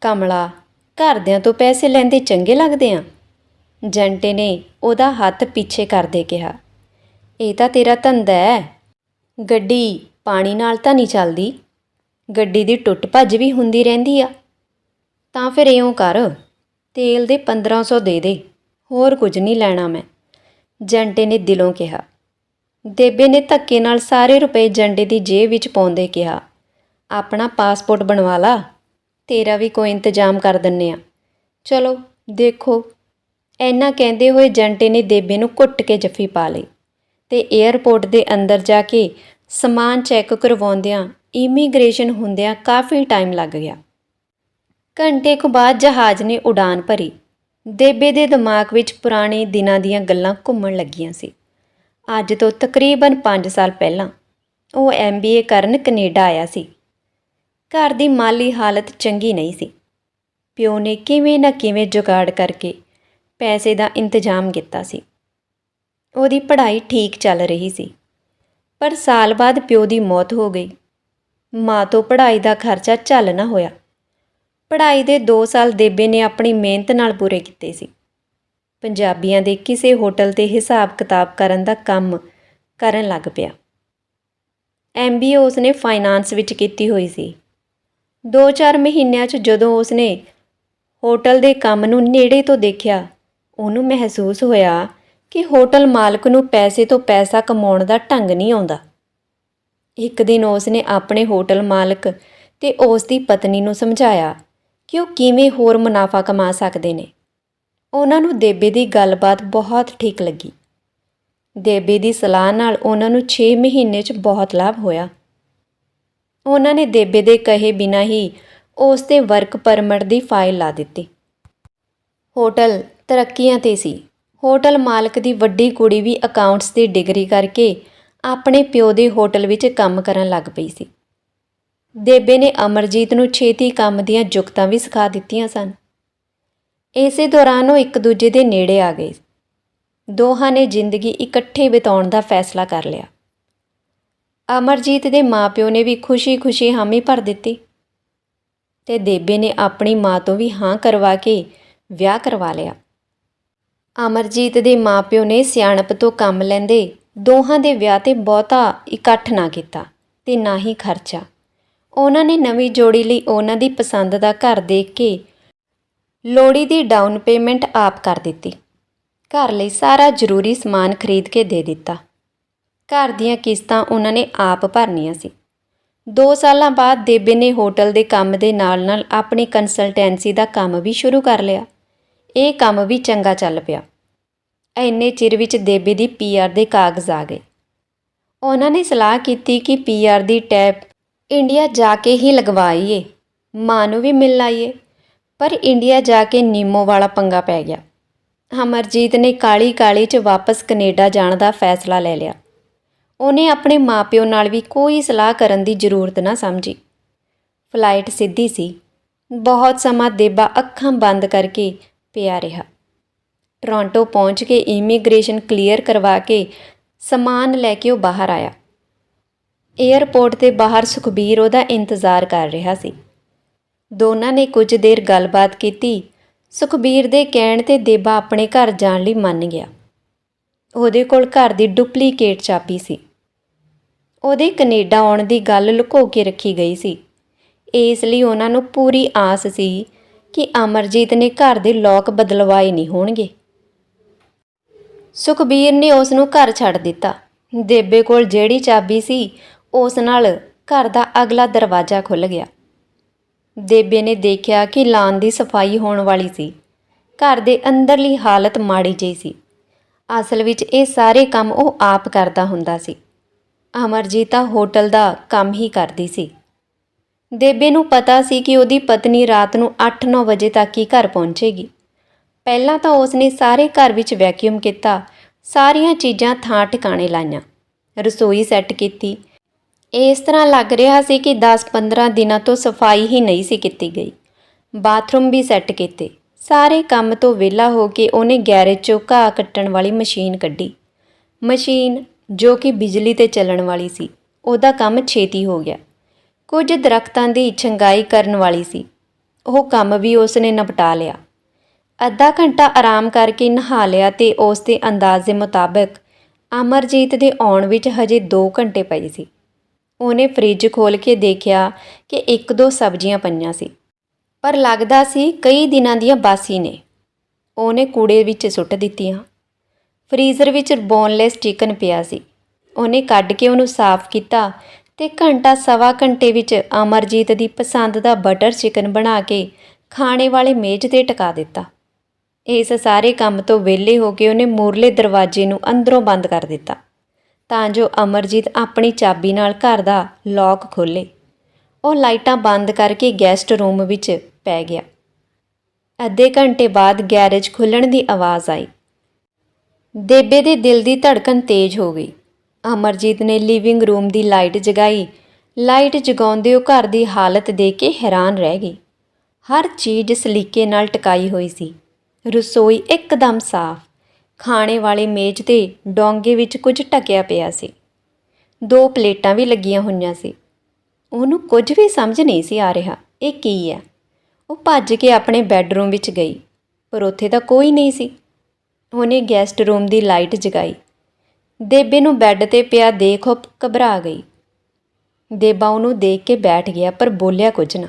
ਕਮਲਾ, ਘਰਦਿਆਂ ਤੋਂ ਪੈਸੇ ਲੈਂਦੇ ਚੰਗੇ ਲੱਗਦੇ ਆ? ਜੰਟੇ ਨੇ ਉਹਦਾ ਹੱਥ ਪਿੱਛੇ ਕਰਦੇ ਕਿਹਾ, ਇਹ ਤਾਂ ਤੇਰਾ ਧੰਦਾ ਹੈ। ਗੱਡੀ ਪਾਣੀ ਨਾਲ ਤਾਂ ਨਹੀਂ ਚੱਲਦੀ। ਗੱਡੀ ਦੀ ਟੁੱਟ ਭੱਜ ਵੀ ਹੁੰਦੀ ਰਹਿੰਦੀ ਆ। ਤਾਂ ਫਿਰ ਇਉਂ ਕਰ, ਤੇਲ ਦੇ 1500 ਦੇ ਦੇ, ਹੋਰ ਕੁਝ ਨਹੀਂ ਲੈਣਾ ਮੈਂ। ਜੰਟੇ ਨੇ ਦਿਲੋਂ ਕਿਹਾ। ਦੇਬੇ ਨੇ ਧੱਕੇ ਨਾਲ ਸਾਰੇ ਰੁਪਏ ਜੰਡੇ ਦੀ ਜੇਬ ਵਿੱਚ ਪਾਉਂਦੇ ਕਿਹਾ, ਆਪਣਾ ਪਾਸਪੋਰਟ ਬਣਵਾ ਲਾ, ਤੇਰਾ ਵੀ ਕੋਈ ਇੰਤਜ਼ਾਮ ਕਰ ਦਿੰਨੇ ਆ। ਚਲੋ, ਦੇਖੋ ਐਨਾ ਕਹਿੰਦੇ ਹੋਏ ਜੰਟੇ ਨੇ ਦੇਬੇ ਨੂੰ ਕੁੱਟ ਕੇ ਜੱਫੀ ਪਾ ਲਈ ਤੇ 에ਅਰਪੋਰਟ ਦੇ ਅੰਦਰ ਜਾ ਕੇ ਸਮਾਨ ਚੈੱਕ ਕਰਵਾਉਂਦਿਆਂ ਇਮੀਗ੍ਰੇਸ਼ਨ ਹੁੰਦਿਆਂ ਕਾਫੀ ਟਾਈਮ ਲੱਗ ਗਿਆ। ਘੰਟੇ ਕੁ ਬਾਅਦ ਜਹਾਜ਼ ਨੇ ਉਡਾਨ ਭਰੀ। ਦੇਬੇ ਦੇ ਦਿਮਾਗ ਵਿੱਚ ਪੁਰਾਣੇ ਦਿਨਾਂ ਦੀਆਂ ਗੱਲਾਂ ਘੁੰਮਣ ਲੱਗੀਆਂ ਸੀ। ਅੱਜ ਤੋਂ ਤਕਰੀਬਨ 5 ਸਾਲ ਪਹਿਲਾਂ ਉਹ ਐਮਬੀਏ ਕਰਨ ਕੈਨੇਡਾ ਆਇਆ ਸੀ। ਘਰ ਦੀ ਮਾਲੀ ਹਾਲਤ ਚੰਗੀ ਨਹੀਂ ਸੀ। ਪਿਓ ਨੇ ਕਿਵੇਂ ਨਾ ਕਿਵੇਂ ਜੁਗਾੜ ਕਰਕੇ ਪੈਸੇ ਦਾ ਇੰਤਜ਼ਾਮ ਕੀਤਾ ਸੀ। ਉਹਦੀ ਪੜ੍ਹਾਈ ਠੀਕ ਚੱਲ ਰਹੀ ਸੀ। ਪਰ ਸਾਲ ਬਾਅਦ ਪਿਓ ਦੀ ਮੌਤ ਹੋ ਗਈ। ਮਾਂ ਤੋਂ ਪੜ੍ਹਾਈ ਦਾ ਖਰਚਾ ਚੱਲ ਨਾ ਹੋਇਆ। ਪੜ੍ਹਾਈ ਦੇ 2 ਸਾਲ ਦੇਬੇ ਨੇ ਆਪਣੀ ਮਿਹਨਤ ਨਾਲ ਪੂਰੇ ਕੀਤੇ ਸੀ। ਪੰਜਾਬੀਆਂ ਦੇ ਕਿਸੇ ਹੋਟਲ ਤੇ ਹਿਸਾਬ ਕਿਤਾਬ ਕਰਨ ਦਾ ਕੰਮ ਕਰਨ ਲੱਗ ਪਿਆ। ਐਮਬੀਏ ਉਸਨੇ ਫਾਈਨਾਂਸ ਵਿੱਚ ਕੀਤੀ ਹੋਈ ਸੀ। 2-4 ਮਹੀਨਿਆਂ 'ਚ ਜਦੋਂ ਉਸਨੇ ਹੋਟਲ ਦੇ ਕੰਮ ਨੂੰ ਨੇੜੇ ਤੋਂ ਦੇਖਿਆ ਉਹਨੂੰ ਮਹਿਸੂਸ ਹੋਇਆ ਕਿ ਹੋਟਲ ਮਾਲਕ ਨੂੰ ਪੈਸੇ ਤੋਂ ਪੈਸਾ ਕਮਾਉਣ ਦਾ ਢੰਗ ਨਹੀਂ ਆਉਂਦਾ। ਇੱਕ ਦਿਨ ਉਸਨੇ ਆਪਣੇ ਹੋਟਲ ਮਾਲਕ ਤੇ ਉਸ ਦੀ ਪਤਨੀ ਨੂੰ ਸਮਝਾਇਆ ਕਿ ਉਹ ਕਿਵੇਂ ਹੋਰ ਮੁਨਾਫਾ ਕਮਾ ਸਕਦੇ ਨੇ। ਉਹਨਾਂ ਨੂੰ ਦੇਬੇ ਦੀ ਗੱਲਬਾਤ ਬਹੁਤ ਠੀਕ ਲੱਗੀ। ਦੇਬੇ ਦੀ ਸਲਾਹ ਨਾਲ ਉਹਨਾਂ ਨੂੰ 6 ਮਹੀਨੇ 'ਚ ਬਹੁਤ ਲਾਭ ਹੋਇਆ। ਉਹਨਾਂ ਨੇ ਦੇਬੇ ਦੇ ਕਹੇ ਬਿਨਾਂ ਹੀ ਉਸ ਤੇ ਵਰਕ ਪਰਮਿਟ ਦੀ ਫਾਈਲ ਲਾ ਦਿੱਤੀ। ਹੋਟਲ ਤਰੱਕੀਆਂ ਤੇ ਸੀ। ਹੋਟਲ ਮਾਲਕ ਦੀ ਵੱਡੀ ਕੁੜੀ ਵੀ ਅਕਾਊਂਟਸ ਦੀ ਡਿਗਰੀ ਕਰਕੇ ਆਪਣੇ ਪਿਓ ਦੇ ਹੋਟਲ ਵਿੱਚ ਕੰਮ ਕਰਨ ਲੱਗ ਪਈ ਸੀ। ਦੇਬੇ ਨੇ ਅਮਰਜੀਤ ਨੂੰ ਛੇਤੀ ਕੰਮ ਦੀਆਂ ਜੁਗਤਾਂ ਵੀ ਸਿਖਾ ਦਿੱਤੀਆਂ ਸਨ। ਇਸੇ ਦੌਰਾਨ ਉਹ ਇੱਕ ਦੂਜੇ ਦੇ ਨੇੜੇ ਆ ਗਏ। ਦੋਹਾਂ ਨੇ ਜ਼ਿੰਦਗੀ ਇਕੱਠੇ ਬਿਤਾਉਣ ਦਾ ਫੈਸਲਾ ਕਰ ਲਿਆ। ਅਮਰਜੀਤ ਦੇ ਮਾਪਿਓ ਨੇ ਵੀ ਖੁਸ਼ੀ-ਖੁਸ਼ੀ ਹਾਮੀ ਭਰ ਦਿੱਤੀ ਤੇ ਦੇਬੇ ਨੇ ਆਪਣੀ ਮਾਂ ਤੋਂ ਵੀ ਹਾਂ ਕਰਵਾ ਕੇ ਵਿਆਹ ਕਰਵਾ ਲਿਆ। ਅਮਰਜੀਤ ਦੇ ਮਾਪਿਓ ਨੇ ਸਿਆਣਪ ਤੋਂ ਕੰਮ ਲੈਂਦੇ ਦੋਹਾਂ ਦੇ ਵਿਆਹ ਤੇ ਬਹੁਤਾ ਇਕੱਠ ਨਾ ਕੀਤਾ ਤੇ ਨਾ ਹੀ ਖਰਚਾ। ਉਹਨਾਂ ਨੇ ਨਵੀਂ ਜੋੜੀ ਲਈ ਉਹਨਾਂ ਦੀ ਪਸੰਦ ਦਾ ਘਰ ਦੇਖ ਕੇ ਲੋੜੀ ਦੀ ਡਾਊਨ ਪੇਮੈਂਟ ਆਪ ਕਰ ਦਿੱਤੀ। ਘਰ ਲਈ ਸਾਰਾ ਜ਼ਰੂਰੀ ਸਮਾਨ ਖਰੀਦ ਕੇ ਦੇ ਦਿੱਤਾ। ਘਰ ਦੀਆਂ ਕਿਸ਼ਤਾਂ ਉਹਨਾਂ ਨੇ ਆਪ ਭਰਨੀਆਂ ਸੀ। 2 ਸਾਲਾਂ ਬਾਅਦ ਦੇਬੇ ਨੇ ਹੋਟਲ ਦੇ ਕੰਮ ਦੇ ਨਾਲ-ਨਾਲ ਆਪਣੀ ਕੰਸਲਟੈਂਸੀ ਦਾ ਕੰਮ ਵੀ ਸ਼ੁਰੂ ਕਰ ਲਿਆ। ਇਹ ਕੰਮ ਵੀ ਚੰਗਾ ਚੱਲ ਪਿਆ। ਐਨੇ ਚਿਰ ਵਿੱਚ ਦੇਬੇ ਦੀ ਪੀਆਰ ਦੇ ਕਾਗਜ਼ ਆ ਗਏ। ਉਹਨਾਂ ਨੇ ਸਲਾਹ ਕੀਤੀ ਕਿ ਪੀਆਰ ਦੀ ਟੈਪ ਇੰਡੀਆ ਜਾ ਕੇ ਹੀ ਲਗਵਾਈਏ, ਮਾਂ ਨੂੰ ਵੀ ਮਿਲ ਆਈਏ ਪਰ ਇੰਡੀਆ ਜਾ ਕੇ ਨੀਮੋ ਵਾਲਾ ਪੰਗਾ ਪੈ ਗਿਆ। ਅਮਰਜੀਤ ਨੇ ਕਾਲੀ ਕਾਲੀ 'ਚ ਵਾਪਸ ਕੈਨੇਡਾ ਜਾਣ ਦਾ ਫੈਸਲਾ ਲੈ ਲਿਆ। ਉਹਨੇ ਆਪਣੇ ਮਾਪਿਓ ਨਾਲ ਵੀ ਕੋਈ ਸਲਾਹ ਕਰਨ ਦੀ ਜ਼ਰੂਰਤ ਨਾ ਸਮਝੀ। ਫਲਾਈਟ ਸਿੱਧੀ ਸੀ। ਬਹੁਤ ਸਮਾਂ ਦੇਬਾ ਅੱਖਾਂ ਬੰਦ ਕਰਕੇ ਪਿਆ ਰਿਹਾ। ਟੋਰਾਂਟੋ ਪਹੁੰਚ ਕੇ ਇਮੀਗ੍ਰੇਸ਼ਨ ਕਲੀਅਰ ਕਰਵਾ ਕੇ ਸਮਾਨ ਲੈ ਕੇ ਉਹ ਬਾਹਰ ਆਇਆ। 에ਅਰਪੋਰਟ ਤੇ ਬਾਹਰ ਸੁਖਬੀਰ ਉਹਦਾ ਇੰਤਜ਼ਾਰ ਕਰ ਰਿਹਾ ਸੀ। ਦੋਨਾਂ ਨੇ ਕੁਝ ਦੇਰ ਗੱਲਬਾਤ ਕੀਤੀ। ਸੁਖਬੀਰ ਦੇ ਕਹਿਣ ਤੇ ਦੇਬਾ ਆਪਣੇ ਘਰ ਜਾਣ ਲਈ ਮੰਨ ਗਿਆ। ਉਹਦੇ ਕੋਲ ਘਰ ਦੀ ਡੁਪਲੀਕੇਟ ਚਾਬੀ ਸੀ। ਉਹਦੇ ਕੈਨੇਡਾ ਆਉਣ ਦੀ ਗੱਲ ਲੁਕੋ ਕੇ ਰੱਖੀ ਗਈ ਸੀ। ਇਸ ਲਈ ਉਹਨਾਂ ਨੂੰ ਪੂਰੀ ਆਸ ਸੀ ਕਿ ਅਮਰਜੀਤ ਨੇ ਘਰ ਦੇ ਲੋਕ ਬਦਲਵਾਏ ਨਹੀਂ ਹੋਣਗੇ। ਸੁਖਬੀਰ ਨੇ ਉਸ ਨੂੰ ਘਰ ਛੱਡ ਦਿੱਤਾ। ਦੇਬੇ ਕੋਲ ਜਿਹੜੀ ਚਾਬੀ ਸੀ, ਉਸ ਨਾਲ ਘਰ ਦਾ ਅਗਲਾ ਦਰਵਾਜ਼ਾ ਖੁੱਲ ਗਿਆ। ਦੇਬੇ ਨੇ ਦੇਖਿਆ ਕਿ ਲਾਨ ਦੀ ਸਫ਼ਾਈ ਹੋਣ ਵਾਲੀ ਸੀ। ਘਰ ਦੇ ਅੰਦਰਲੀ ਹਾਲਤ ਮਾੜੀ ਜਿਹੀ ਸੀ। ਅਸਲ ਵਿੱਚ ਇਹ ਸਾਰੇ ਕੰਮ ਉਹ ਆਪ ਕਰਦਾ ਹੁੰਦਾ ਸੀ। ਅਮਰਜੀਤਾ ਹੋਟਲ ਦਾ ਕੰਮ ਹੀ ਕਰਦੀ ਸੀ। ਦੇਬੇ ਨੂੰ ਪਤਾ ਸੀ ਕਿ ਉਹਦੀ ਪਤਨੀ ਰਾਤ ਨੂੰ 8-9 ਵਜੇ ਤੱਕ ਹੀ ਘਰ ਪਹੁੰਚੇਗੀ। ਪਹਿਲਾਂ ਤਾਂ ਉਸਨੇ ਸਾਰੇ ਘਰ ਵਿੱਚ ਵੈਕਿਊਮ ਕੀਤਾ, ਸਾਰੀਆਂ ਚੀਜ਼ਾਂ ਥਾਂ ਟਿਕਾਣੇ ਲਾਈਆਂ, ਰਸੋਈ ਸੈੱਟ ਕੀਤੀ। ਇਸ ਤਰ੍ਹਾਂ ਲੱਗ ਰਿਹਾ ਸੀ ਕਿ 10-15 ਦਿਨਾਂ ਤੋਂ ਸਫ਼ਾਈ ਹੀ ਨਹੀਂ ਸੀ ਕੀਤੀ ਗਈ। ਬਾਥਰੂਮ ਵੀ ਸੈੱਟ ਕੀਤੇ। ਸਾਰੇ ਕੰਮ ਤੋਂ ਵਿਹਲਾ ਹੋ ਕੇ ਉਹਨੇ ਗੈਰੇਜ 'ਚੋਂ ਘਾਹ ਕੱਟਣ ਵਾਲੀ ਮਸ਼ੀਨ ਕੱਢੀ। ਮਸ਼ੀਨ ਜੋ ਕਿ ਬਿਜਲੀ ਤੇ ਚੱਲਣ ਵਾਲੀ ਸੀ, ਉਹਦਾ ਕੰਮ ਛੇਤੀ ਹੋ ਗਿਆ। ਕੁਝ ਦਰਖਤਾਂ ਦੀ ਛੰਗਾਈ ਕਰਨ ਵਾਲੀ ਸੀ। ਉਹ ਕੰਮ ਵੀ ਉਸਨੇ ਨਿਪਟਾ ਲਿਆ। ਅੱਧਾ ਘੰਟਾ ਆਰਾਮ ਕਰਕੇ ਨਹਾ ਲਿਆ ਤੇ ਉਸ ਦੇ ਅੰਦਾਜ਼ੇ ਮੁਤਾਬਕ ਅਮਰਜੀਤ ਦੇ ਆਉਣ ਵਿੱਚ ਹਜੇ 2 ਘੰਟੇ ਪਏ ਸੀ। ਉਹਨੇ ਫ੍ਰਿਜ ਖੋਲ ਕੇ ਦੇਖਿਆ ਕਿ ਇੱਕ ਦੋ ਸਬਜ਼ੀਆਂ ਪਈਆਂ ਸੀ। ਪਰ ਲੱਗਦਾ ਸੀ ਕਈ ਦਿਨਾਂ ਦੀਆਂ ਬਾਸੀ ਨੇ। ਉਹਨੇ ਕੂੜੇ ਵਿੱਚ ਸੁੱਟ ਦਿੱਤੀਆਂ। ਫ੍ਰੀਜ਼ਰ ਵਿੱਚ ਬੋਨਲੈਸ ਚਿਕਨ ਪਿਆ ਸੀ। ਉਹਨੇ ਕੱਢ ਕੇ ਉਹਨੂੰ ਸਾਫ਼ ਕੀਤਾ ਤੇ ਘੰਟਾ ਸਵਾ ਘੰਟੇ ਵਿੱਚ ਅਮਰਜੀਤ ਦੀ ਪਸੰਦ ਦਾ ਬਟਰ ਚਿਕਨ ਬਣਾ ਕੇ ਖਾਣੇ ਵਾਲੇ ਮੇਜ਼ ਤੇ ਟਿਕਾ ਦਿੱਤਾ। ਇਸ ਸਾਰੇ ਕੰਮ ਤੋਂ ਵਿਹਲੇ ਹੋ ਕੇ ਉਹਨੇ ਮੂਰਲੇ ਦਰਵਾਜ਼ੇ ਨੂੰ ਅੰਦਰੋਂ ਬੰਦ ਕਰ ਦਿੱਤਾ। ਤਾਂ ਜੋ ਅਮਰਜੀਤ ਆਪਣੀ ਚਾਬੀ ਨਾਲ ਘਰ ਦਾ ਲੌਕ ਖੋਲੇ। ਉਹ ਲਾਈਟਾਂ ਬੰਦ ਕਰਕੇ ਗੈਸਟ ਰੂਮ ਵਿੱਚ ਪੈ ਗਿਆ। ਅੱਧੇ ਘੰਟੇ ਬਾਅਦ ਗੈਰੇਜ ਖੁੱਲਣ ਦੀ ਆਵਾਜ਼ ਆਈ। ਦੇਬੇ ਦੇ ਦਿਲ ਦੀ ਧੜਕਨ ਤੇਜ਼ ਹੋ ਗਈ। ਅਮਰਜੀਤ ਨੇ ਲਿਵਿੰਗ ਰੂਮ ਦੀ ਲਾਈਟ ਜਗਾਈ। ਲਾਈਟ ਜਗਾਉਂਦੇ ਉਹ ਘਰ ਦੀ ਹਾਲਤ ਦੇਖ ਕੇ ਹੈਰਾਨ ਰਹਿ ਗਈ। ਹਰ ਚੀਜ਼ ਸਲੀਕੇ ਨਾਲ ਟਿਕਾਈ ਹੋਈ ਸੀ। ਰਸੋਈ ਇੱਕਦਮ ਸਾਫ਼। ਖਾਣੇ ਵਾਲੇ ਮੇਜ਼ ਤੇ ਡੋਂਗੇ ਵਿੱਚ ਕੁਝ ਟਕਿਆ ਪਿਆ ਸੀ। ਦੋ ਪਲੇਟਾਂ ਵੀ ਲੱਗੀਆਂ ਹੋਈਆਂ ਸੀ। ਉਹਨੂੰ ਕੁਝ ਵੀ ਸਮਝ ਨਹੀਂ ਸੀ ਆ ਰਿਹਾ, ਇਹ ਕੀ ਹੈ? ਉਹ ਭੱਜ ਕੇ ਆਪਣੇ ਬੈੱਡਰੂਮ ਵਿੱਚ ਗਈ, ਪਰ ਉੱਥੇ ਤਾਂ ਕੋਈ ਨਹੀਂ ਸੀ। ਉਹਨੇ ਗੈਸਟ ਰੂਮ ਦੀ ਲਾਈਟ ਜਗਾਈ। ਦੇਬੇ ਨੂੰ ਬੈੱਡ ਤੇ ਪਿਆ ਦੇਖ ਉਹ ਘਬਰਾ ਗਈ। ਦੇਬਾ ਉਹਨੂੰ ਦੇਖ ਕੇ ਬੈਠ ਗਿਆ, ਪਰ ਬੋਲਿਆ ਕੁਝ ਨਾ।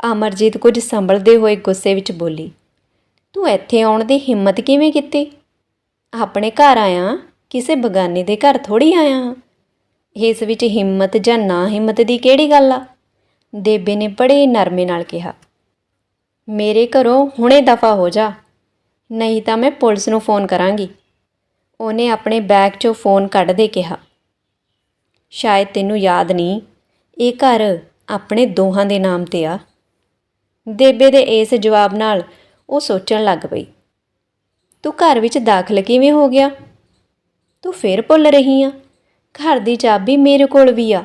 ਅਮਰਜੀਤ ਕੁਝ ਸੰਭਲਦੇ ਹੋਏ ਗੁੱਸੇ ਵਿੱਚ ਬੋਲੀ, ਤੂੰ ਇੱਥੇ ਆਉਣ ਦੀ ਹਿੰਮਤ ਕਿਵੇਂ ਕੀਤੀ? ਆਪਣੇ ਘਰ ਆਇਆ, ਕਿਸੇ ਬਗਾਨੇ ਦੇ ਘਰ ਥੋੜੀ ਆਇਆ। ਹਾਂ ਇਸ ਵਿੱਚ ਹਿੰਮਤ ਜਾਂ ਨਾ ਹਿੰਮਤ ਦੀ ਕਿਹੜੀ ਗੱਲ ਆ? ਦੇਬੇ ਨੇ ਬੜੇ ਨਰਮੇ ਨਾਲ ਕਿਹਾ, ਮੇਰੇ ਘਰੋਂ ਹੁਣੇ ਦਫਾ ਹੋ ਜਾ, ਨਹੀਂ ਤਾਂ ਮੈਂ ਪੁਲਿਸ ਨੂੰ ਫੋਨ ਕਰਾਂਗੀ। ਉਹਨੇ ਆਪਣੇ ਬੈਗ 'ਚੋਂ ਫੋਨ ਕੱਢ ਦੇ ਕਿਹਾ, ਸ਼ਾਇਦ ਤੈਨੂੰ ਯਾਦ ਨਹੀਂ, ਇਹ ਘਰ ਆਪਣੇ ਦੋਹਾਂ ਦੇ ਨਾਮ ਤੇ ਆ। ਦੇਬੇ ਦੇ ਇਸ ਜਵਾਬ ਨਾਲ ਉਹ ਸੋਚਣ ਲੱਗ ਪਈ, ਤੂੰ ਘਰ ਵਿੱਚ ਦਾਖਲ ਕਿਵੇਂ ਹੋ ਗਿਆ? ਤੂੰ ਫੇਰ ਭੁੱਲ ਰਹੀ ਆ। ਘਰ ਦੀ ਚਾਬੀ ਮੇਰੇ ਕੋਲ ਵੀ ਆ।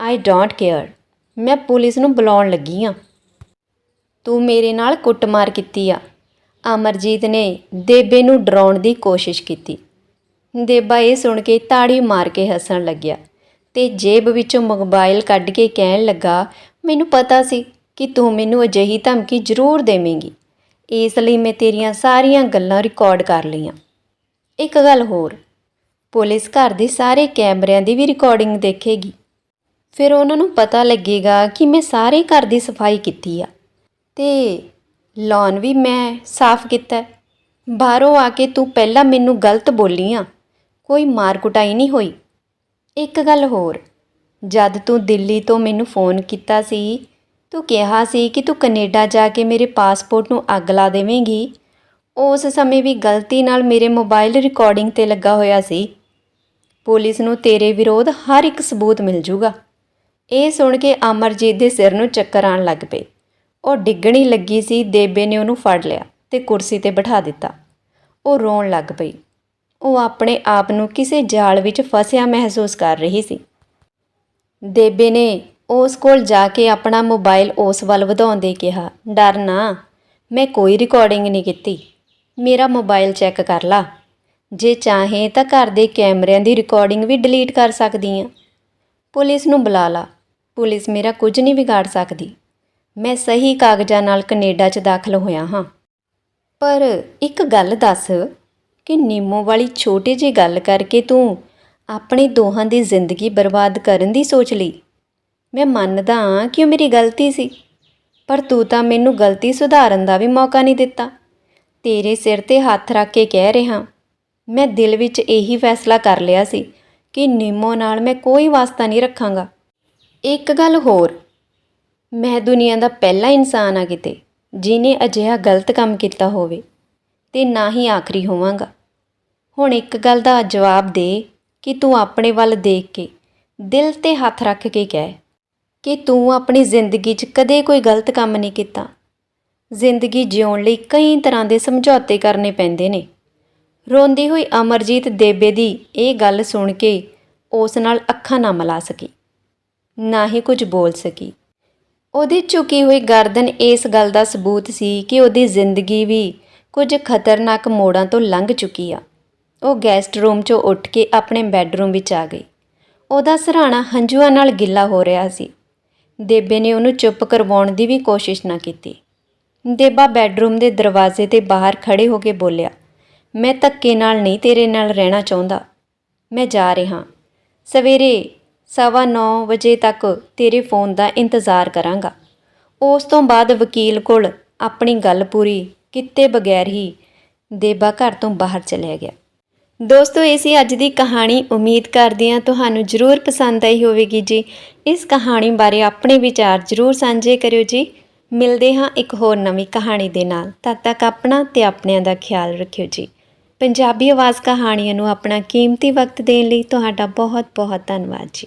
ਆਈ ਡੋਂਟ ਕੇਅਰ ਮੈਂ ਪੁਲਿਸ ਨੂੰ ਬੁਲਾਉਣ ਲੱਗੀ ਆ। ਤੂੰ ਮੇਰੇ ਨਾਲ ਕੁੱਟਮਾਰ ਕੀਤੀ ਆ। ਅਮਰਜੀਤ ਨੇ ਦੇਬੇ ਨੂੰ ਡਰਾਉਣ ਦੀ ਕੋਸ਼ਿਸ਼ ਕੀਤੀ। ਦੇਬਾ ਇਹ ਸੁਣ ਕੇ ਤਾੜੀ ਮਾਰ ਕੇ ਹੱਸਣ ਲੱਗਿਆ ਤੇ ਜੇਬ ਵਿੱਚੋਂ ਮੋਬਾਈਲ ਕੱਢ ਕੇ ਕਹਿਣ ਲੱਗਾ, ਮੈਨੂੰ ਪਤਾ ਸੀ ਕਿ ਤੂੰ ਮੈਨੂੰ ਅਜਿਹੀ ਧਮਕੀ ਜ਼ਰੂਰ ਦੇਵੇਂਗੀ। ਇਸ ਲਈ ਮੈਂ ਤੇਰੀਆਂ ਸਾਰੀਆਂ ਗੱਲਾਂ ਰਿਕਾਰਡ ਕਰ ਲਈਆਂ। ਇੱਕ ਗੱਲ ਹੋਰ, ਪੁਲਿਸ ਘਰ ਦੇ ਸਾਰੇ ਕੈਮਰਿਆਂ ਦੀ ਵੀ ਰਿਕਾਰਡਿੰਗ ਦੇਖੇਗੀ। ਫਿਰ ਉਹਨਾਂ ਨੂੰ ਪਤਾ ਲੱਗੇਗਾ ਕਿ ਮੈਂ ਸਾਰੇ ਘਰ ਦੀ ਸਫ਼ਾਈ ਕੀਤੀ ਆ। ਤੇ ਲਾਨ ਵੀ ਮੈਂ ਸਾਫ਼ ਕੀਤਾ। ਬਾਹਰੋਂ ਆ ਕੇ ਤੂੰ ਪਹਿਲਾਂ ਮੈਨੂੰ ਗਲਤ ਬੋਲੀ ਆ ਕੋਈ ਮਾਰ ਕੁਟਾਈ ਨਹੀਂ ਹੋਈ। ਇੱਕ ਗੱਲ ਹੋਰ, ਜਦ ਤੂੰ ਦਿੱਲੀ ਤੋਂ ਮੈਨੂੰ ਫੋਨ ਕੀਤਾ ਸੀ, ਤੂੰ ਕਿਹਾ ਸੀ ਕਿ ਤੂੰ ਕੈਨੇਡਾ ਜਾ ਕੇ ਮੇਰੇ ਪਾਸਪੋਰਟ ਨੂੰ ਅੱਗ ਲਾ ਦੇਵੇਂਗੀ। ਉਸ ਸਮੇਂ ਵੀ ਗਲਤੀ ਨਾਲ ਮੇਰੇ ਮੋਬਾਈਲ ਰਿਕਾਰਡਿੰਗ ਤੇ ਲੱਗਾ ਹੋਇਆ ਸੀ। ਪੁਲਿਸ ਨੂੰ ਤੇਰੇ ਵਿਰੋਧ ਹਰ ਇੱਕ ਸਬੂਤ ਮਿਲ ਜੂਗਾ। ਇਹ ਸੁਣ ਕੇ ਅਮਰਜੀਤ ਦੇ ਸਿਰ ਨੂੰ ਚੱਕਰ ਆਉਣ ਲੱਗ ਪਏ। ਉਹ ਡਿੱਗਣੀ ਲੱਗੀ ਸੀ, ਦੇਬੇ ਨੇ ਉਹਨੂੰ ਫੜ ਲਿਆ ਤੇ ਕੁਰਸੀ ਤੇ ਬਿਠਾ ਦਿੱਤਾ। ਉਹ ਰੋਣ ਲੱਗ ਪਈ। ਉਹ ਆਪਣੇ ਆਪ ਨੂੰ ਕਿਸੇ ਜਾਲ ਵਿੱਚ ਫਸਿਆ ਮਹਿਸੂਸ ਕਰ ਰਹੀ ਸੀ। ਦੇਬੇ ਨੇ ਉਸ ਕੋਲ ਜਾ ਕੇ ਆਪਣਾ ਮੋਬਾਈਲ ਉਸ ਵੱਲ ਵਧਾਉਣ ਦੇ ਕਿਹਾ, ਡਰ ਨਾ, ਮੈਂ ਕੋਈ ਰਿਕਾਰਡਿੰਗ ਨਹੀਂ ਕੀਤੀ। ਮੇਰਾ ਮੋਬਾਈਲ ਚੈੱਕ ਕਰ ਲਾ। ਜੇ ਚਾਹੇ ਤਾਂ ਘਰ ਦੇ ਕੈਮਰਿਆਂ ਦੀ ਰਿਕਾਰਡਿੰਗ ਵੀ ਡਿਲੀਟ ਕਰ ਸਕਦੀ ਆ। ਪੁਲਿਸ ਨੂੰ ਬੁਲਾ ਲਾ। ਪੁਲਿਸ ਮੇਰਾ ਕੁਝ ਨਹੀਂ ਵਿਗਾੜ ਸਕਦੀ। ਮੈਂ ਸਹੀ ਕਾਗਜ਼ਾਂ ਨਾਲ ਕੈਨੇਡਾ 'ਚ ਦਾਖਲ ਹੋਇਆ ਹਾਂ। ਪਰ ਇੱਕ ਗੱਲ ਦੱਸ ਕਿ ਨੀਮੋ ਵਾਲੀ ਛੋਟੀ ਜਿਹੀ ਗੱਲ ਕਰਕੇ ਤੂੰ ਆਪਣੇ ਦੋਹਾਂ ਦੀ ਜ਼ਿੰਦਗੀ ਬਰਬਾਦ ਕਰਨ ਦੀ ਸੋਚ ਲਈ। ਮੈਂ ਮੰਨਦਾ ਹਾਂ ਕਿ ਉਹ ਮੇਰੀ ਗਲਤੀ ਸੀ, ਪਰ ਤੂੰ ਤਾਂ ਮੈਨੂੰ ਗਲਤੀ ਸੁਧਾਰਨ ਦਾ ਵੀ ਮੌਕਾ ਨਹੀਂ ਦਿੱਤਾ। ਤੇਰੇ ਸਿਰ ਤੇ ਹੱਥ ਰੱਖ ਕੇ ਕਹਿ ਰਿਹਾ, ਮੈਂ ਦਿਲ ਵਿੱਚ ਇਹੀ ਫੈਸਲਾ ਕਰ ਲਿਆ ਸੀ ਕਿ ਨੀਮੋ ਨਾਲ ਮੈਂ ਕੋਈ ਵਾਸਤਾ ਨਹੀਂ ਰੱਖਾਂਗਾ। ਇੱਕ ਗੱਲ ਹੋਰ, ਮੈਂ ਦੁਨੀਆ ਦਾ ਪਹਿਲਾ ਇਨਸਾਨ ਆ ਕਿਤੇ ਜਿਨੇ ਅਜਿਹਾ ਗਲਤ ਕੰਮ ਕੀਤਾ ਹੋਵੇ, ਤੇ ਨਾ ਹੀ ਆਖਰੀ ਹੋਵਾਂਗਾ। ਹੁਣ ਇੱਕ ਗੱਲ ਦਾ ਜਵਾਬ ਦੇ ਕਿ ਤੂੰ ਆਪਣੇ ਵੱਲ ਦੇਖ ਕੇ ਦਿਲ ਤੇ ਹੱਥ ਰੱਖ ਕੇ ਕਹਿ ਕਿ ਤੂੰ ਆਪਣੀ ਜ਼ਿੰਦਗੀ 'ਚ ਕਦੇ ਕੋਈ ਗਲਤ ਕੰਮ ਨਹੀਂ ਕੀਤਾ। ਜ਼ਿੰਦਗੀ ਜਿਉਣ ਲਈ ਕਈ ਤਰ੍ਹਾਂ ਦੇ ਸਮਝੌਤੇ ਕਰਨੇ ਪੈਂਦੇ ਨੇ। ਰੋਂਦੀ ਹੋਈ ਅਮਰਜੀਤ ਦੇਬੇ ਦੀ ਇਹ ਗੱਲ ਸੁਣ ਕੇ ਉਸ ਨਾਲ ਅੱਖਾਂ ਨਾ ਮਿਲਾ ਸਕੀ, ਨਾ ਹੀ ਕੁਝ ਬੋਲ ਸਕੀ। ਉਹਦੀ ਝੁਕੀ ਹੋਈ ਗਰਦਨ ਇਸ ਗੱਲ ਦਾ ਸਬੂਤ ਸੀ ਕਿ ਉਹਦੀ ਜ਼ਿੰਦਗੀ ਵੀ ਕੁਝ ਖਤਰਨਾਕ ਮੋੜਾਂ ਤੋਂ ਲੰਘ ਚੁੱਕੀ ਆ। ਉਹ ਗੈਸਟ ਰੂਮ 'ਚੋਂ ਉੱਠ ਕੇ ਆਪਣੇ ਬੈੱਡਰੂਮ ਵਿੱਚ ਆ ਗਈ। ਉਹਦਾ ਸਰਾਣਾ ਹੰਝੂਆਂ ਨਾਲ ਗਿੱਲਾ ਹੋ ਰਿਹਾ ਸੀ। ਦੇਬੇ ਨੇ ਉਹਨੂੰ ਚੁੱਪ ਕਰਵਾਉਣ ਦੀ ਵੀ ਕੋਸ਼ਿਸ਼ ਨਾ ਕੀਤੀ। ਦੇਬਾ ਬੈੱਡਰੂਮ ਦੇ ਦਰਵਾਜ਼ੇ ਤੇ ਬਾਹਰ ਖੜੇ ਹੋ ਕੇ ਬੋਲਿਆ, ਮੈਂ ਧੱਕੇ ਨਾਲ ਨਹੀਂ ਤੇਰੇ ਨਾਲ ਰਹਿਣਾ ਚਾਹੁੰਦਾ। ਮੈਂ ਜਾ ਰਿਹਾ। ਸਵੇਰੇ ਸਵਾ ਨੌ ਵਜੇ ਤੱਕ ਤੇਰੇ ਫੋਨ ਦਾ ਇੰਤਜ਼ਾਰ ਕਰਾਂਗਾ। ਉਸ ਤੋਂ ਬਾਅਦ ਵਕੀਲ ਕੋਲ ਆਪਣੀ ਗੱਲ ਪੂਰੀ ਕੀਤੇ ਬਗੈਰ ਹੀ ਦੇਬਾ ਘਰ ਤੋਂ ਬਾਹਰ ਚਲਿਆ ਗਿਆ। ਦੋਸਤੋ, ਇਹ ਸੀ ਅੱਜ ਦੀ ਕਹਾਣੀ। ਉਮੀਦ ਕਰਦੇ ਹਾਂ ਤੁਹਾਨੂੰ ਜ਼ਰੂਰ ਪਸੰਦ ਆਈ ਹੋਵੇਗੀ ਜੀ। ਇਸ ਕਹਾਣੀ ਬਾਰੇ ਆਪਣੇ ਵਿਚਾਰ ਜ਼ਰੂਰ ਸਾਂਝੇ ਕਰਿਓ ਜੀ। ਮਿਲਦੇ ਹਾਂ ਇੱਕ ਹੋਰ ਨਵੀਂ ਕਹਾਣੀ ਦੇ ਨਾਲ। ਤਦ ਤੱਕ ਆਪਣਾ ਤੇ ਆਪਣਿਆਂ ਦਾ ਖਿਆਲ ਰੱਖਿਓ ਜੀ। ਪੰਜਾਬੀ ਆਵਾਜ਼ ਕਹਾਣੀਆਂ ਨੂੰ ਆਪਣਾ ਕੀਮਤੀ ਵਕਤ ਦੇਣ ਲਈ ਤੁਹਾਡਾ ਬਹੁਤ ਬਹੁਤ ਧੰਨਵਾਦ ਜੀ।